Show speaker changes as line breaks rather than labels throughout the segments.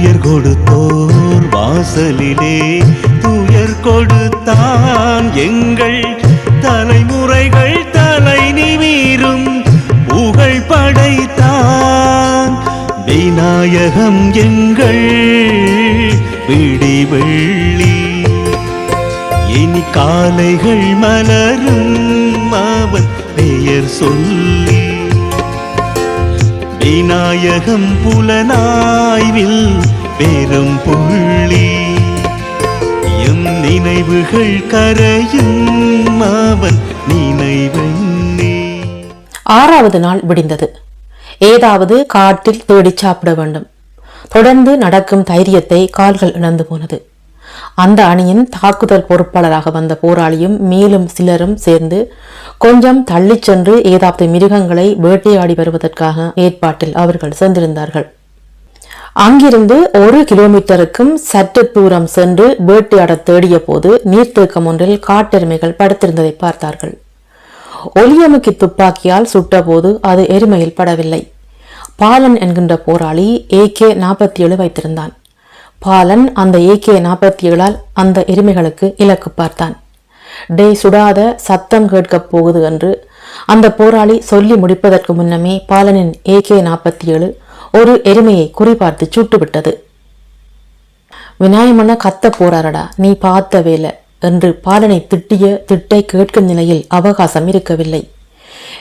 துயர் கொடுத்தோர் வாசலிலே துயர் கொடுத்தான் எங்கள் தலைமுறைகள் தலை நிமீரும் புகழ் படைத்தான். விநாயகம் எங்கள் விடி வெள்ளி. இனி காலைகள் மலரும் அவன் பெயர் சொல்லி. விநாயகம் புலனா புலனாய்வில் பெரும் புள்ளி. எம் நினைவுகள் கரையும் அவன் நினைவெண்ணே.
ஆறாவது நாள் விடிந்தது. ஏதாவது காட்டில் தேடி சாப்பிட வேண்டும். தொடர்ந்து நடக்கும் தைரியத்தை கால்கள் இழந்து போனது. அந்த அணியின் தாக்குதல் பொறுப்பாளராக வந்த போராளியும் மேலும் சிலரும் சேர்ந்து கொஞ்சம் தள்ளிச் சென்று ஏதாவது மிருகங்களை வேட்டையாடி வருவதற்காக ஏற்பாட்டில் அவர்கள் சென்றிருந்தார்கள். அங்கிருந்து ஒரு கிலோமீட்டருக்கும் சற்று தூரம் சென்று வேட்டையாட தேடிய போது நீர்த்தேக்கம் ஒன்றில் காட்டெருமைகள் படுத்திருந்ததை பார்த்தார்கள். ஒலியமுக்கி துப்பாக்கியால் சுட்டபோது அது எருமையில் படவில்லை. பாலன் என்கின்ற போராளி ஏகே நாற்பத்தி ஏழு வைத்திருந்தான். பாலன் அந்த ஏகே நாற்பத்தி ஏழால் அந்த எருமைகளுக்கு இலக்கு பார்த்தான். டேய் சுடாத சத்தம் கேட்கப் போகுது என்று அந்த போராளி சொல்லி முடிப்பதற்கு முன்னமே பாலனின் ஏகே நாற்பத்தி ஏழு ஒரு எருமையை குறிபார்த்து சுட்டுவிட்டது. விநாயகமண்ண கத்த போறாரடா நீ பார்த்த வேலை என்று பாலனை திட்டிய திட்டை கேட்கும் நிலையில் அவகாசம் இருக்கவில்லை.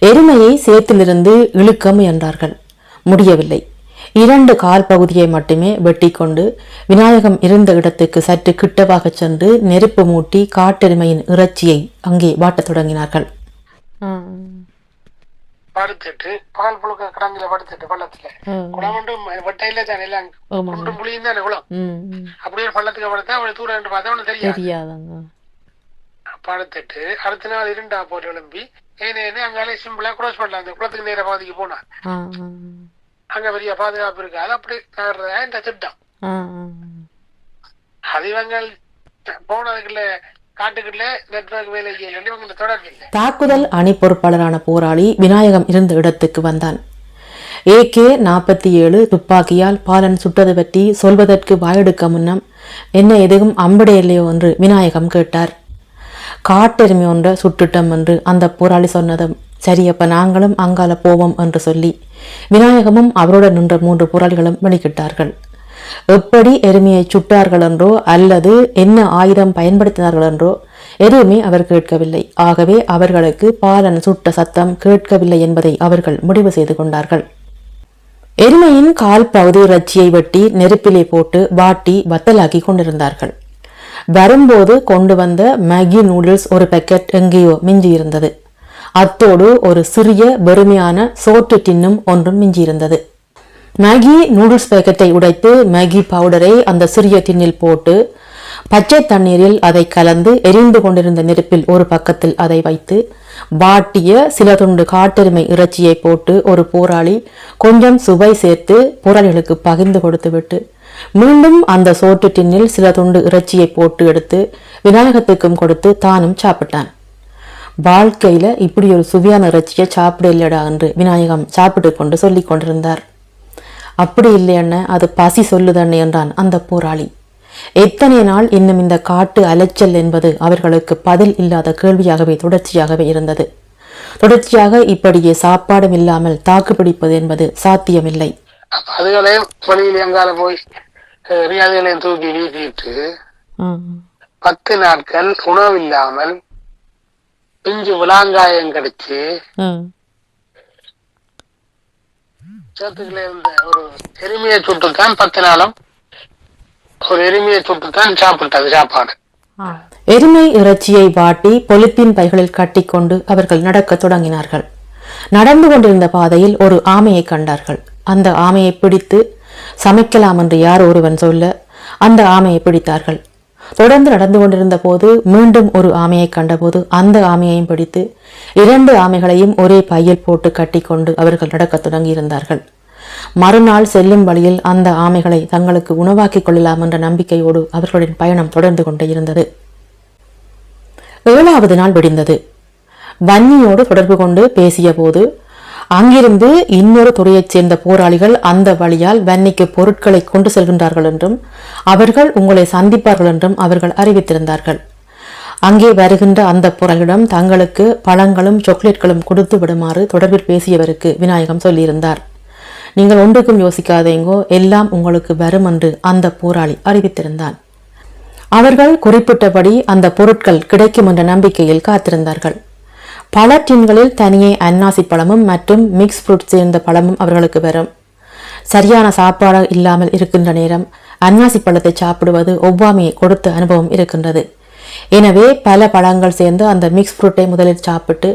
எருமையை சேத்திலிருந்து இழுக்க முயன்றார்கள். முடியவில்லை. இரண்டு கால் பகுதியை மட்டுமே வெட்டி கொண்டு விநாயகம் இருந்த இடத்துக்கு சற்று கிட்டவாக சென்று நெருப்பு மூட்டி காட்டெருமையின் இறைச்சியை அங்கே வாட்டத் தொடங்கினார்கள்.
படுத்துட்டு பால் புழுக்க கிடங்குல படுத்துட்டு பள்ளத்துல. குளம் ஒன்றும் வெட்டையில தானே எல்லாம் குண்டும் புளியும் தானே குளம்? அப்படியே பள்ளத்துக்கு படுத்தா அவளை தூரம் என்று பார்த்தா அவனுக்கு தெரியாது. படுத்துட்டு அடுத்த நாள் இருண்டா போட்டு எழும்பி ஏனே அங்காலே சிம்பிளா cross பண்ணலாம். அந்த குளத்துக்கு நேர பாதிக்கு போனா. அங்க பெரிய பாதுகாப்பு இருக்காது அப்படி நகர்றதா இந்த திட்டம் அது இவங்க போனதுக்குள்ள
தாக்குதல் அணி பொறுப்பாளரான போராளி விநாயகம் இருந்த இடத்துக்கு வந்தான். ஏகே நாற்பத்தி ஏழு துப்பாக்கியால் பாலன் சுட்டது பற்றி சொல்வதற்கு வாயெடுக்க முன்னம் என்ன எதுவும் அம்படே இல்லையோ என்று விநாயகம் கேட்டார். காட்டெருமை ஒன்றை சுட்டுட்டம் என்று அந்த போராளி சொன்னதும் சரி அப்ப நாங்களும் அங்கால போவோம் என்று சொல்லி விநாயகமும் அவருடன் நின்ற மூன்று போராளிகளும் வெளிக்கிட்டார்கள். எப்படி எருமையை சுட்டார்கள் என்றோ அல்லது என்ன ஆயுதம் பயன்படுத்தினார்கள் என்றோ எதுவுமே அவர் கேட்கவில்லை. ஆகவே அவர்களுக்கு பாலன் சுட்ட சத்தம் கேட்கவில்லை என்பதை அவர்கள் முடிவு செய்து கொண்டார்கள். எருமையின் கால் பகுதி ரச்சியை வெட்டி நெருப்பிலே போட்டு வாட்டி வத்தலாக்கி கொண்டிருந்தார்கள். வரும்போது கொண்டு வந்த மேகி நூடுல்ஸ் ஒரு பேக்கெட் எங்கேயோ மிஞ்சி இருந்தது அத்தோடு ஒரு சிறிய வெறுமையான சோற்று டின்னும் ஒன்றும் மிஞ்சியிருந்தது. மேகி நூடுல்ஸ் பேக்கெட்டை உடைத்து மேகி பவுடரை அந்த சிறிய டின்னில் போட்டு பச்சை தண்ணீரில் அதை கலந்து எரிந்து கொண்டிருந்த நெருப்பில் ஒரு பக்கத்தில் அதை வைத்து வாட்டிய சில துண்டு காட்டெருமை இறைச்சியை போட்டு ஒரு போராளி கொஞ்சம் சுவை சேர்த்து போராளிகளுக்கு பகிர்ந்து கொடுத்துவிட்டு மீண்டும் அந்த சோற்று டின்னில் சில துண்டு இறைச்சியை போட்டு எடுத்து விநாயகத்துக்கும் கொடுத்து தானும் சாப்பிட்டான். வாழ்க்கையில இப்படி ஒரு சுவையான இறைச்சியை சாப்பிட இல்லடா என்று விநாயகம் சாப்பிட்டு கொண்டு சொல்லிக் கொண்டிருந்தார். அப்படி இல்லையண்ண அது பசி சொல்லுதண்ணே என்றான் அந்த போராளி. எத்தனை நாள் இன்னும் இந்த காட்டு அலைச்சல் என்பது அவர்களுக்கு பதில் இல்லாத கேள்வியாகவே தொடர்ச்சியாகவே இருந்தது. தொடர்ச்சியாக இப்படியே சாப்பாடும் இல்லாமல் தாக்குப்பிடிப்பது என்பது சாத்தியமில்லை.
அதுகளையும் எங்கால போய் ரியாதிகளையும் தூக்கி வீசிட்டு பத்து நாட்கள் உணவு இல்லாமல் பிஞ்சு விளாங்காயம் கடிச்சு சேத்துக்குள்ள இருந்த ஒரு எருமையை சுட்டுத்தான் பத்து நாளும் ஒரு எருமையை சுட்டுத்தான் சாப்பிட்டது சாப்பாடு.
எருமை இறைச்சியை வாட்டி பொலித்தீன் பைகளில் கட்டிக்கொண்டு அவர்கள் நடக்க தொடங்கினார்கள். நடந்து கொண்டிருந்த பாதையில் ஒரு ஆமையை கண்டார்கள். அந்த ஆமையை பிடித்து சமைக்கலாம் என்று யார் ஒருவன் சொல்ல அந்த ஆமையை பிடித்தார்கள். தொடர்ந்து நடந்து கொண்டிருந்த போது மீண்டும் ஒரு ஆமையை கண்டபோது அந்த ஆமையையும் பிடித்து இரண்டு ஆமைகளையும் ஒரே பையில் போட்டு கட்டிக்கொண்டு அவர்கள் நடக்கத் தொடங்கியிருந்தார்கள். மறுநாள் செல்லும் வழியில் அந்த ஆமைகளை தங்களுக்கு உணவாக்கிக் கொள்ளலாம் என்ற நம்பிக்கையோடு அவர்களின் பயணம் தொடர்ந்து கொண்டே இருந்தது. ஏழாவது நாள் விடிந்தது. வன்னியோடு தொடர்பு கொண்டு பேசிய போது அங்கிருந்து இன்னொரு துறையைச் சேர்ந்த போராளிகள் அந்த வழியால் வன்னிக்கு பொருட்களை கொண்டு செல்கின்றார்கள் என்றும் அவர்கள் உங்களை சந்திப்பார்கள் என்றும் அவர்கள் அறிவித்திருந்தார்கள். அங்கே வருகின்ற அந்த போராளிகளிடம் தங்களுக்கு பழங்களும் சாக்லேட்களும் கொடுத்து விடுமாறு தொடர்பில் பேசியவருக்கு விநாயகம் சொல்லியிருந்தார். நீங்கள் ஒன்றுக்கும் யோசிக்காதேங்கோ எல்லாம் உங்களுக்கு வரும் என்று அந்த போராளி அறிவித்திருந்தான். அவர்கள் குறிப்பிட்டபடி அந்த பொருட்கள் கிடைக்கும் என்ற நம்பிக்கையில் காத்திருந்தார்கள். பல டின்களில் தனியே அன்னாசி பழமும் மற்றும் மிக்ஸ் ஃப்ரூட் சேர்ந்த பழமும் அவர்களுக்கு வரும். சரியான சாப்பாடு இல்லாமல் இருக்கின்ற நேரம் அன்னாசி பழத்தை சாப்பிடுவது ஒவ்வாமையை கொடுத்த அனுபவம் இருக்கின்றது. எனவே பல பழங்கள் சேர்ந்து அந்த மிக்ஸ் ஃப்ரூட்டை முதலில் சாப்பிட்டு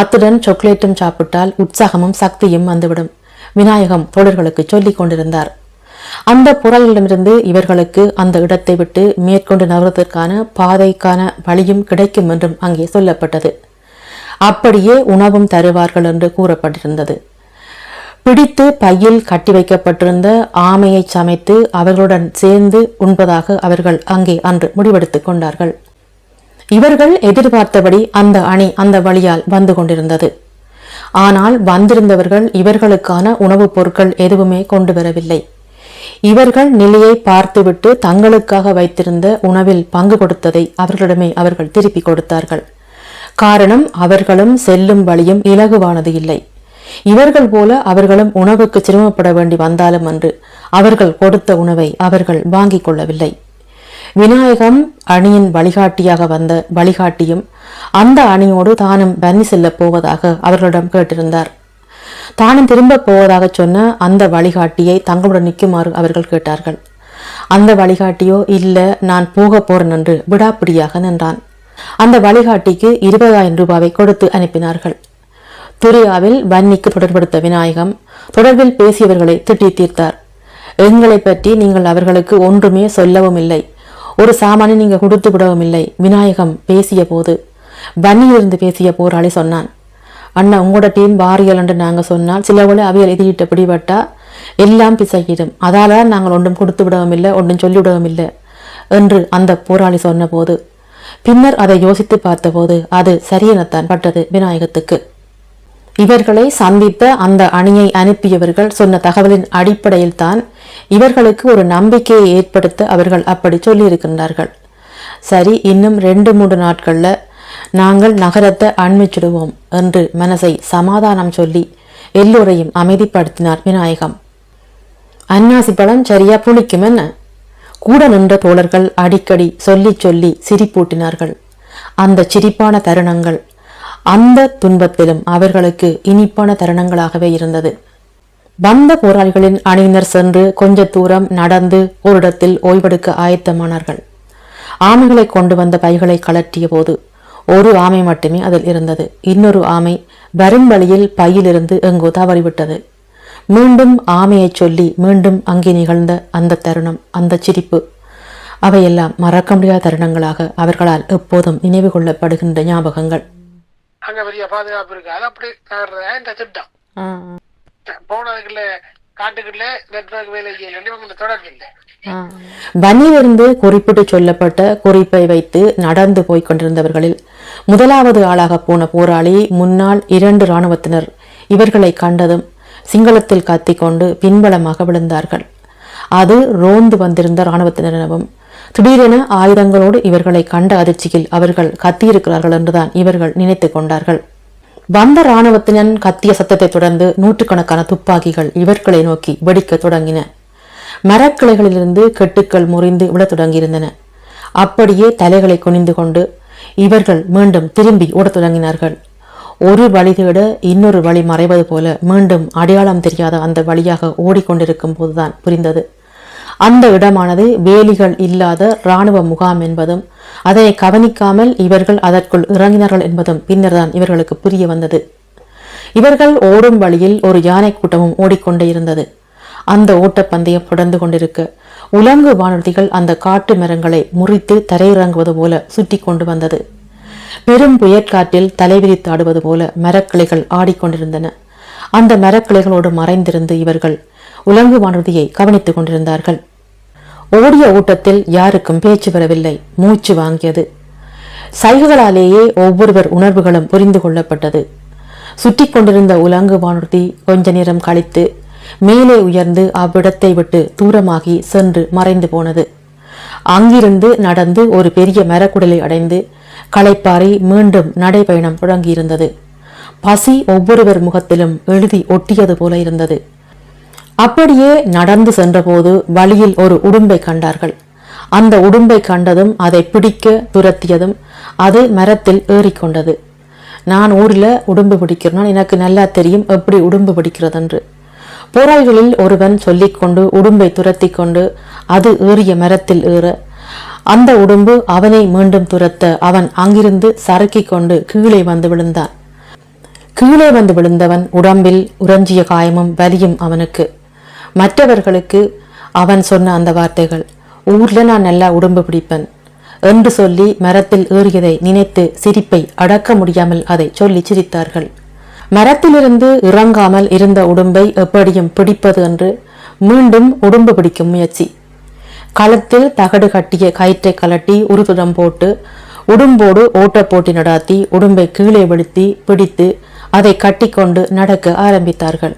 அத்துடன் சாக்லேட்டும் சாப்பிட்டால் உற்சாகமும் சக்தியும் வந்துவிடும் விநாயகம் தோழர்களுக்கு சொல்லிக் கொண்டிருந்தார். அந்த புறலிடமிருந்து இவர்களுக்கு அந்த இடத்தை விட்டு மேற்கொண்டு நகர்வதற்கான பாதைக்கான வழியும் கிடைக்கும் என்றும் அங்கே சொல்லப்பட்டது. அப்படியே உணவும் தருவார்கள் என்று கூறப்பட்டிருந்தது. பிடித்து பையில் கட்டி வைக்கப்பட்டிருந்த ஆமையை சமைத்து அவர்களுடன் சேர்ந்து உண்பதாக அவர்கள் அங்கே அன்று முடிவெடுத்துக் கொண்டார்கள். இவர்கள் எதிர்பார்த்தபடி அந்த அணி அந்த வழியால் வந்து கொண்டிருந்தது. ஆனால் வந்திருந்தவர்கள் இவர்களுக்கான உணவுப் பொருட்கள் எதுவுமே கொண்டு வரவில்லை. இவர்கள் நிலையை பார்த்துவிட்டு தங்களுக்காக வைத்திருந்த உணவில் பங்கு கொடுத்ததை அவர்களிடமே அவர்கள் திருப்பி கொடுத்தார்கள். காரணம் அவர்களும் செல்லும் வழியும் இலகுவானது இல்லை. இவர்கள் போல அவர்களும் உணவுக்கு சிரமப்பட வேண்டி வந்தாலும் அன்று அவர்கள் கொடுத்த உணவை அவர்கள் வாங்கிக் கொள்ளவில்லை. விநாயகம் அணியின் வழிகாட்டியாக வந்த வழிகாட்டியும் அந்த அணியோடு தானும் பன்னி செல்லப் போவதாக அவர்களிடம் கேட்டிருந்தார். தானும் திரும்ப போவதாக சொன்ன அந்த வழிகாட்டியை தங்களுடன் நிற்குமாறு அவர்கள் கேட்டார்கள். அந்த வழிகாட்டியோ இல்ல நான் போக போறேன் என்று விடாப்பிடியாக நின்றான். அந்த வழிகாட்டிக்கு இருபதாயிரம் ரூபாவை கொடுத்து அனுப்பினார்கள். துரியாவில் வன்னிக்கு தொடர்படுத்த விநாயகம் தொடர்பில் பேசியவர்களை திட்டி தீர்த்தார். எங்களை பற்றி நீங்கள் அவர்களுக்கு ஒன்றுமே சொல்லவும் இல்லை. ஒரு சாமானை நீங்க கொடுத்து விடவும் இல்லை விநாயகம் பேசிய போது வன்னியிலிருந்து பேசிய போராளி சொன்னான் அண்ணா உங்களோட டீம் வாரியல் என்று நாங்கள் சொன்னால் சிலவளை அவியல் எதிரிட்ட பிடிபட்டா எல்லாம் பிசகிடும். அதால நாங்கள் ஒன்றும் கொடுத்து விடவும் இல்லை ஒன்றும் சொல்லிவிடவும் இல்லை என்று அந்த போராளி சொன்னபோது பின்னர் அதை யோசித்து பார்த்தபோது அது சரியெனத்தான் பட்டது விநாயகத்துக்கு. இவர்களை சந்தித்த அந்த அணியை அனுப்பியவர்கள் சொன்ன தகவலின் அடிப்படையில் தான் இவர்களுக்கு ஒரு நம்பிக்கையை ஏற்படுத்த அவர்கள் அப்படி சொல்லியிருக்கின்றார்கள். சரி இன்னும் ரெண்டு மூன்று நாட்களில் நாங்கள் நகரத்தை அண்மிச்சிடுவோம் என்று மனசை சமாதானம் சொல்லி எல்லோரையும் அமைதிப்படுத்தினார் விநாயகம். அன்னாசி பழம் சரியா புளிக்கும் என்ன கூட நின்ற தோழர்கள் அடிக்கடி சொல்லி சொல்லி சிரிப்பூட்டினார்கள் அந்த சிரிப்பான தருணங்கள் அந்த துன்பத்திலும் அவர்களுக்கு இனிப்பான தருணங்களாகவே இருந்தது. வந்த போராளிகளின் அணியினர் சென்று கொஞ்ச தூரம் நடந்து ஒரு இடத்தில் ஓய்வெடுக்க ஆயத்தமானார்கள். ஆமைகளை கொண்டு வந்த பைகளை கலற்றிய போது ஒரு ஆமை மட்டுமே அதில் இருந்தது. இன்னொரு ஆமை வரும் வழியில் பையிலிருந்து எங்கோ தவறிவிட்டது. மீண்டும் ஆமையைச் சொல்லி மீண்டும் அங்கே நிகழ்ந்த அந்த தருணம் அந்த சிரிப்பு. அவையெல்லாம் மறக்க முடியாத தருணங்களாக அவர்களால் எப்போதும் நினைவு கொள்ளப்படுகின்ற ஞாபகங்கள்.
அங்க பெரிய பாதுகாப்பு இருக்கு. அது அப்படி திட்டம். போனதுக்குள்ள காட்டுக்குள்ள நெட்வொர்க் வேலை செய்யல இவங்க தொடர்பு இல்லை.
வன்னியிலிருந்து குறிப்பிட்டு சொல்லப்பட்ட குறிப்பை வைத்து நடந்து போய்க் கொண்டிருந்தவர்களில் முதலாவது ஆளாக போன போராளி முன்னாள் இரண்டு இராணுவத்தினர். இவர்களை கண்டதும் சிங்களத்தில் கத்திக்கொண்டு பின்பலமாக விழுந்தார்கள். அது ரோந்து வந்திருந்த இராணுவத்தினரிடமும் திடீரென ஆயுதங்களோடு இவர்களை கண்ட அதிர்ச்சியில் அவர்கள் கத்தியிருக்கிறார்கள் என்றுதான் இவர்கள் நினைத்துக் கொண்டார்கள். வந்த இராணுவத்தினன் கத்திய சத்தத்தை தொடர்ந்து நூற்றுக்கணக்கான துப்பாக்கிகள் இவர்களை நோக்கி வெடிக்கத் தொடங்கின. மரக்கிளைகளிலிருந்து கெட்டுக்கள் முறிந்து விழத் தொடங்கியிருந்தன. அப்படியே தலைகளை குனிந்து கொண்டு இவர்கள் மீண்டும் திரும்பி ஓடத் தொடங்கினார்கள். ஒரு வழி தேட இன்னொரு வழி மறைவது போல மீண்டும் அடையாளம் தெரியாத அந்த வழியாக ஓடிக்கொண்டிருக்கும் போதுதான் புரிந்தது. அந்த இடமானது வேலிகள் இல்லாத இராணுவ முகாம் என்பதும் அதனை கவனிக்காமல் இவர்கள் அதற்குள் இறங்கினார்கள் என்பதும் பின்னர்தான் இவர்களுக்கு புரிய வந்தது. இவர்கள் ஓடும் வழியில் ஒரு யானை கூட்டமும் ஓடிக்கொண்டே இருந்தது. அந்த ஓட்டப்பந்தயம் தொடர்ந்து கொண்டிருக்க உலங்கு வானூர்திகள் அந்த காட்டு மரங்களை முறித்து தரையிறங்குவது போல சுற்றி கொண்டு வந்தது. பெரும் புயற்காற்றில் தலைவிரித்து ஆடுவது போல மரக்கிளைகள் ஆடிக்கொண்டிருந்தன. அந்த மரக்கிளைகளோடு மறைந்திருந்து இவர்கள் உலங்கு வானூர்தியை கவனித்துக் கொண்டிருந்தார்கள். ஓடிய ஓட்டத்தில் யாருக்கும் பேச்சு வரவில்லை. மூச்சு வாங்கியது. சைகைகளாலேயே ஒவ்வொருவர் உணர்வுகளும் புரிந்து கொள்ளப்பட்டது. சுற்றி கொண்டிருந்த உலங்கு வானூர்தி கொஞ்ச நேரம் கழித்து மேலே உயர்ந்து அவ்விடத்தை விட்டு தூரமாகி சென்று மறைந்து போனது. அங்கிருந்து நடந்து ஒரு பெரிய மரக்குடலை அடைந்து களைப்பாறை மீண்டும் நடைபயணம் தொடங்கியிருந்தது. பசி ஒவ்வொருவர் முகத்திலும் எழுதி ஒட்டியது போல இருந்தது. அப்படியே நடந்து சென்றபோது வழியில் ஒரு உடும்பை கண்டார்கள். அந்த உடும்பை கண்டதும் அதை பிடிக்க துரத்தியதும் அது மரத்தில் ஏறிக்கொண்டது. நான் ஊரில் உடும்பு பிடிக்கிறேன் எனக்கு நல்லா தெரியும் எப்படி உடும்பு பிடிக்கிறதென்று. போராளிகளில் ஒருவன் சொல்லிக்கொண்டு உடும்பை துரத்தி கொண்டு அது ஏறிய மரத்தில் ஏற அந்த உடும்பு அவனை மீண்டும் துரத்த அவன் அங்கிருந்து சறுக்கிக் கொண்டு கீழே வந்து விழுந்தான். கீழே வந்து விழுந்தவன் உடம்பில் உறைஞ்சிய காயமும் வலியும் அவனுக்கு. மற்றவர்களுக்கு அவன் சொன்ன அந்த வார்த்தைகள் ஊர்ல நான் நல்லா உடம்பு பிடிப்பேன் என்று சொல்லி மரத்தில் ஏறியதை நினைத்து சிரிப்பை அடக்க முடியாமல் அதை சொல்லி சிரித்தார்கள். மரத்திலிருந்து இறங்காமல் இருந்த உடம்பை எப்படியும் பிடிப்பது என்று மீண்டும் உடம்பு பிடிக்கும் முயற்சி. களத்தில் தகடு கட்டிய கயிற்றை கலட்டி உருதுடம் போட்டு உடும்போடு ஓட்டப் போட்டி நடாத்தி உடும்பை கீழே வெளுத்தி பிடித்து அதை கட்டிக்கொண்டு நடக்க ஆரம்பித்தார்கள்.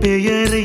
பெயரை